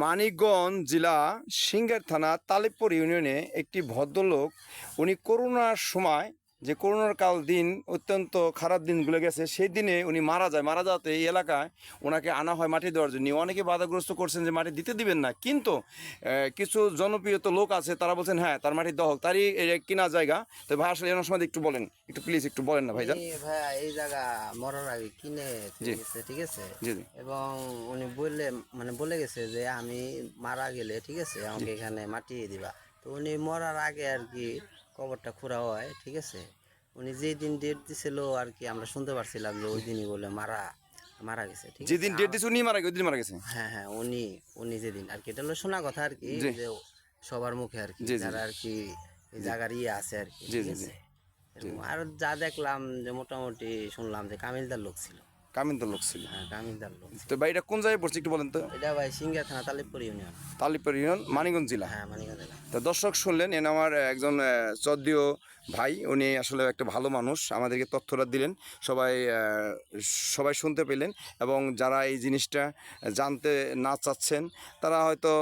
মানিকগঞ্জ জেলা সিঙ্গার থানা তালেবপুর ইউনিয়নে একটি ভদ্রলোক উনি করোনার সময় যে করোনার কাল দিন অত্যন্ত খারাপ দিনগুলো গেছে সেই দিনে উনি মারা যায়। মারা যাওয়াতে এই এলাকায় ওনাকে আনা হয় মাটি দেওয়ার জন্য। অনেকে বাধাগ্রস্ত করছেন যে মাটি দিতে দিবেন না। কিন্তু কিছু জনপ্রিয় তো লোক আছে তারা বলছেন হ্যাঁ তার মাটি দহক তারই কিনা জায়গা। তো ভাই আসলে এনার সময় একটু বলেন। একটু প্লিজ একটু বলেন না ভাইজান। ভাই এই জায়গা মরার আগে কিনে। ঠিক আছে? এবং উনি বললে মানে বলে গেছে যে আমি মারা গেলে ঠিক আছে আমাকে এখানে মাটি দিবা। তো উনি মরার আগে আর কি কবরটা খোঁড়া হয় ঠিক আছে? উনি যেই দিন ডেট দিছিল আর কি আমরা শুনতে পারছিলাম যে ওই দিনই বলে মারা মারা গেছে ঠিক আছে? যেদিন ডেট দিচ্ছে উনি মারা গেছে ওই দিন মারা গেছে? হ্যাঁ হ্যাঁ উনি উনি যেদিন আর কি এটা হলো শোনা কথা আর কি যে সবার মুখে আর কি। যারা আর কি এই জায়গার ইয়ে আছে আর কি ঠিক আছে? আর যা দেখলাম যে মোটামুটি শুনলাম যে কামিলদার লোক ছিল। কামিন লোক ছিল। হ্যাঁ লোক। তো ভাই এটা কোন জায়গায় পড়ছে একটু বলেন তো? এটা ভাই সিঙ্গা থানা তালিপুর ইউনিয়ন। তালিপুর ইউনিয়ন মানিকগঞ্জ জেলা? হ্যাঁ মানিকা জেলা। তো দর্শক শুনলেন এন আমার একজন চদ্দীয় ভাই উনি আসলে একটা ভালো মানুষ আমাদেরকে তথ্যটা দিলেন সবাই সবাই শুনতে পেলেন এবং যারা এই জিনিসটা জানতে না চাচ্ছেন তারা হয়তো